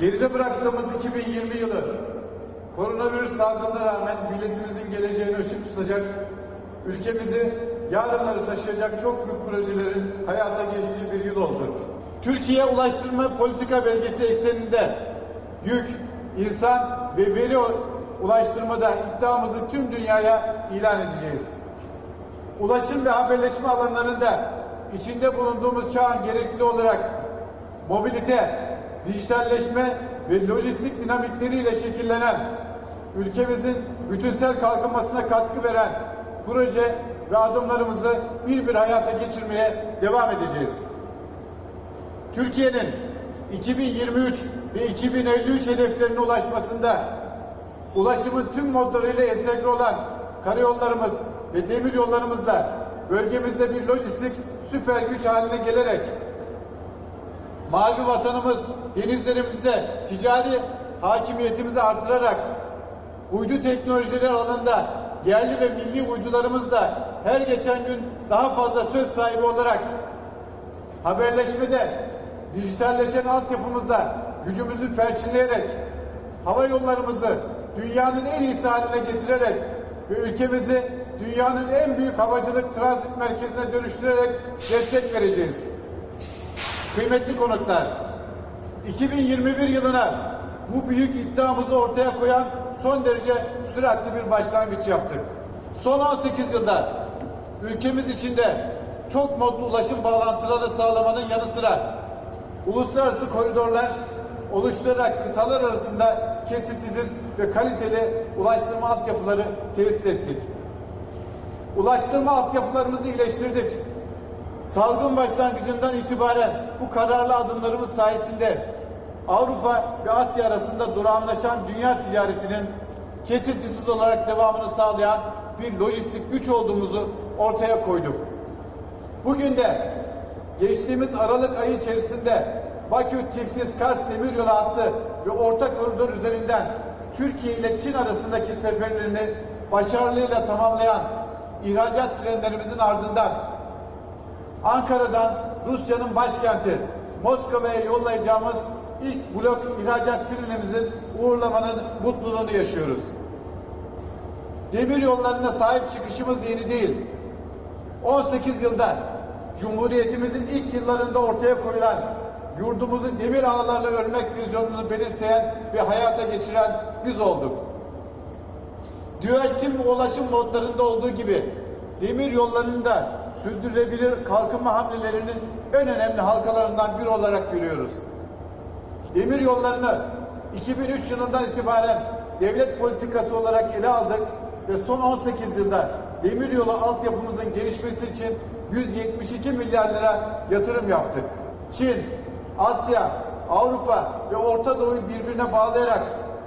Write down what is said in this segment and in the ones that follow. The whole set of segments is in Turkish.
Geride bıraktığımız 2020 yılı koronavirüs salgınına rağmen milletimizin geleceğine ışık tutacak, ülkemizi yarınları taşıyacak çok büyük projelerin hayata geçtiği bir yıl oldu. Türkiye Ulaştırma Politika Belgesi ekseninde yük, insan ve veri ulaştırmada iddiamızı tüm dünyaya ilan edeceğiz. Ulaşım ve haberleşme alanlarında içinde bulunduğumuz çağın gerekli olarak mobilite, dijitalleşme ve lojistik dinamikleriyle şekillenen ülkemizin bütünsel kalkınmasına katkı veren proje ve adımlarımızı bir bir hayata geçirmeye devam edeceğiz. Türkiye'nin 2023 ve 2053 hedeflerine ulaşmasında ulaşımın tüm modlarıyla entegre olan karayollarımız ve demir yollarımızla bölgemizde bir lojistik süper güç haline gelerek mavi vatanımız denizlerimizde ticari hakimiyetimizi artırarak uydu teknolojileri alanında yerli ve milli uydularımızla her geçen gün daha fazla söz sahibi olarak haberleşmede dijitalleşen altyapımızda gücümüzü perçinleyerek hava yollarımızı dünyanın en iyisi haline getirerek ve ülkemizi dünyanın en büyük havacılık transit merkezine dönüştürerek destek vereceğiz. Kıymetli konuklar, 2021 yılına bu büyük iddiamızı ortaya koyan son derece süratli bir başlangıç yaptık. Son 18 yılda ülkemiz içinde çok modlu ulaşım bağlantıları sağlamanın yanı sıra uluslararası koridorlar oluşturarak kıtalar arasında kesintisiz ve kaliteli ulaştırma altyapıları tesis ettik. Ulaştırma altyapılarımızı iyileştirdik. Salgın başlangıcından itibaren bu kararlı adımlarımız sayesinde Avrupa ve Asya arasında durağanlaşan dünya ticaretinin kesintisiz olarak devamını sağlayan bir lojistik güç olduğumuzu ortaya koyduk. Bugün de geçtiğimiz Aralık ayı içerisinde Bakü Tiflis Kars Demiryolu hattı ve orta koridor üzerinden Türkiye ile Çin arasındaki seferlerini başarılıyla tamamlayan ihracat trenlerimizin ardından Ankara'dan Rusya'nın başkenti Moskova'ya yollayacağımız ilk blok ihracat trenimizin uğurlamanın mutluluğunu yaşıyoruz. Demir yollarına sahip çıkışımız yeni değil. 18 yılda Cumhuriyetimizin ilk yıllarında ortaya koyulan yurdumuzu demir ağlarla örmek vizyonunu benimseyen ve hayata geçiren biz olduk. Dual tim ulaşım modlarında olduğu gibi demir yollarında sürdürülebilir kalkınma hamlelerinin en önemli halkalarından biri olarak görüyoruz. Demir yollarını 2003 yılından itibaren devlet politikası olarak ele aldık ve son 18 yılda demir yolu altyapımızın gelişmesi için 172 milyar lira yatırım yaptık. Çin, Asya, Avrupa ve Orta Doğu'yu birbirine bağlayarak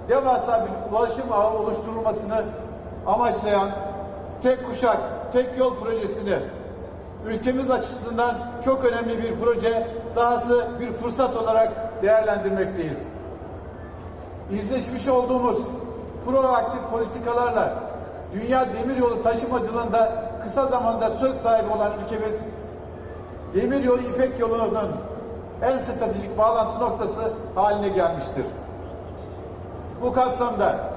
devasa bir ulaşım ağı oluşturulmasını amaçlayan tek kuşak, tek yol projesini ülkemiz açısından çok önemli bir proje, dahası bir fırsat olarak değerlendirmekteyiz. İzleşmiş olduğumuz proaktif politikalarla dünya demiryolu taşımacılığında kısa zamanda söz sahibi olan ülkemiz demiryolu İpek yolunun en stratejik bağlantı noktası haline gelmiştir. Bu kapsamda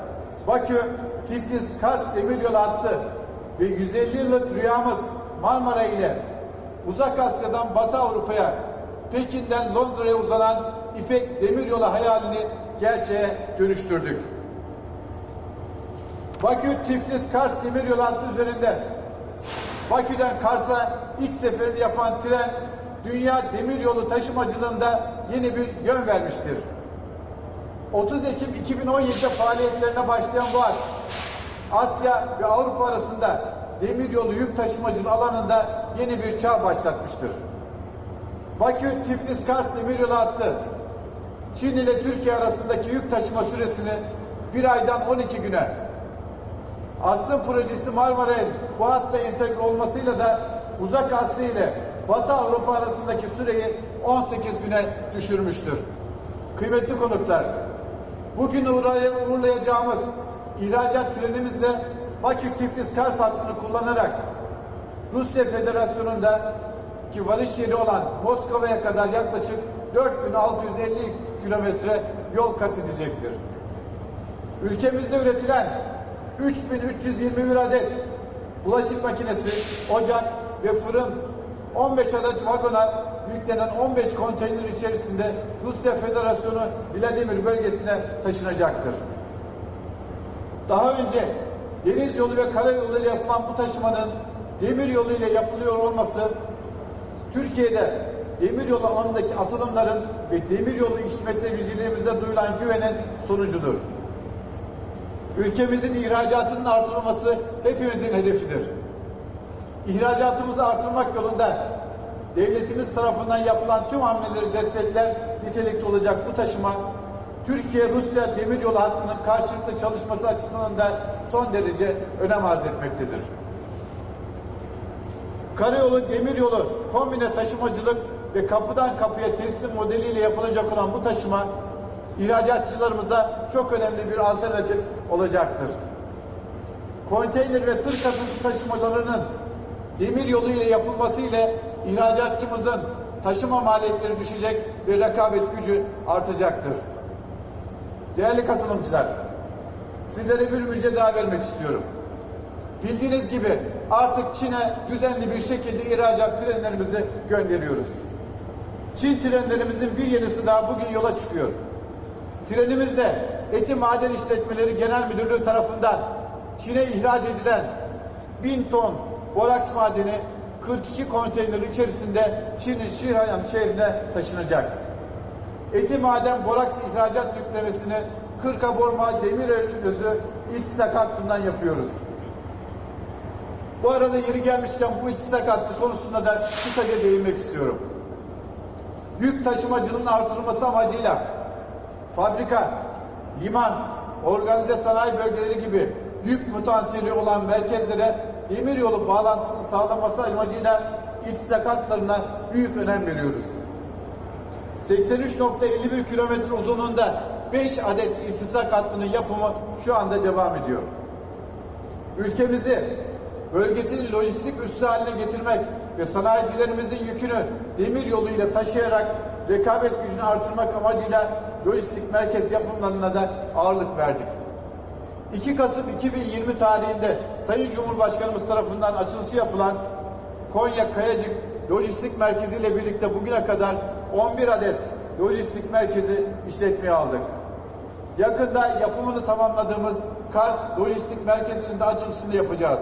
Bakü, Tiflis, Kars demiryolu hattı ve 150 yıllık rüyamız Marmara ile Uzak Asya'dan Batı Avrupa'ya, Pekin'den Londra'ya uzanan İpek demiryolu hayalini gerçeğe dönüştürdük. Bakü Tiflis Kars demiryolu hattı üzerinde Bakü'den Kars'a ilk seferini yapan tren dünya demiryolu taşımacılığında yeni bir yön vermiştir. 30 Ekim 2017'de faaliyetlerine başlayan bu hat Asya ve Avrupa arasında demiryolu yük taşımacılığı alanında yeni bir çağ başlatmıştır. Bakü Tiflis Kars demiryolu hattı Çin ile Türkiye arasındaki yük taşıma süresini bir aydan 12 güne Asrın projesi Marmara'nın bu hatta entegre olmasıyla da Uzak Asya ile Batı Avrupa arasındaki süreyi 18 güne düşürmüştür. Kıymetli konuklar, bugün uğray- uğurlayacağımız ihracat trenimizle Bakü Tiflis Kars hattını kullanarak Rusya Federasyonu'nda ki varış yeri olan Moskova'ya kadar yaklaşık 4650 kilometre yol kat edecektir. Ülkemizde üretilen 3321 adet bulaşık makinesi, ocak ve fırın 15 adet vagona yüklenen 15 konteyner içerisinde Rusya Federasyonu Vladimir bölgesine taşınacaktır. Daha önce deniz yolu ve karayolu ile yapılan bu taşımanın demir yolu ile yapılıyor olması Türkiye'de demir yolu alanındaki atılımların ve demir yolu işletmeciliğimize duyulan güvenin sonucudur. Ülkemizin ihracatının artırılması hepimizin hedefidir. İhracatımızı artırmak yolunda devletimiz tarafından yapılan tüm hamleleri destekler nitelikte olacak bu taşıma Türkiye-Rusya demiryolu hattının karşılıklı çalışması açısından da son derece önem arz etmektedir. Karayolu, demiryolu, kombine taşımacılık ve kapıdan kapıya teslim modeliyle yapılacak olan bu taşıma ihracatçılarımıza çok önemli bir alternatif olacaktır. Konteyner ve tır kasası taşımalarının demir yolu ile yapılması ile ihracatçımızın taşıma maliyetleri düşecek ve rekabet gücü artacaktır. Değerli katılımcılar, sizlere bir müjde daha vermek istiyorum. Bildiğiniz gibi artık Çin'e düzenli bir şekilde ihracat trenlerimizi gönderiyoruz. Çin trenlerimizin bir yenisi daha bugün yola çıkıyor. Trenimizde Eti Maden İşletmeleri Genel Müdürlüğü tarafından Çin'e ihraç edilen 1000 ton boraks madeni 42 konteyner içerisinde Çin'in Şihayan şehrine taşınacak. Eti maden boraks ihracat yüklemesini 40 Aborma Demir Özü iltisak hattından yapıyoruz. Bu arada yeri gelmişken bu iltisak hattı konusunda da kısaca değinmek istiyorum. Yük taşımacılığının artırılması amacıyla fabrika, liman, organize sanayi bölgeleri gibi yük potansiyeli olan merkezlere demiryolu bağlantısını sağlaması amacıyla iltisak hatlarına büyük önem veriyoruz. 83.51 kilometre uzunluğunda 5 adet iltisak hattının yapımı şu anda devam ediyor. Ülkemizi bölgesinin lojistik üssü haline getirmek ve sanayicilerimizin yükünü demir yoluyla taşıyarak rekabet gücünü artırmak amacıyla lojistik merkez yapımlarına da ağırlık verdik. 2 Kasım 2020 tarihinde Sayın Cumhurbaşkanımız tarafından açılışı yapılan Konya Kayacık Lojistik Merkezi ile birlikte bugüne kadar 11 adet lojistik merkezi işletmeye aldık. Yakında yapımını tamamladığımız Kars Lojistik Merkezi'nin de açılışını yapacağız.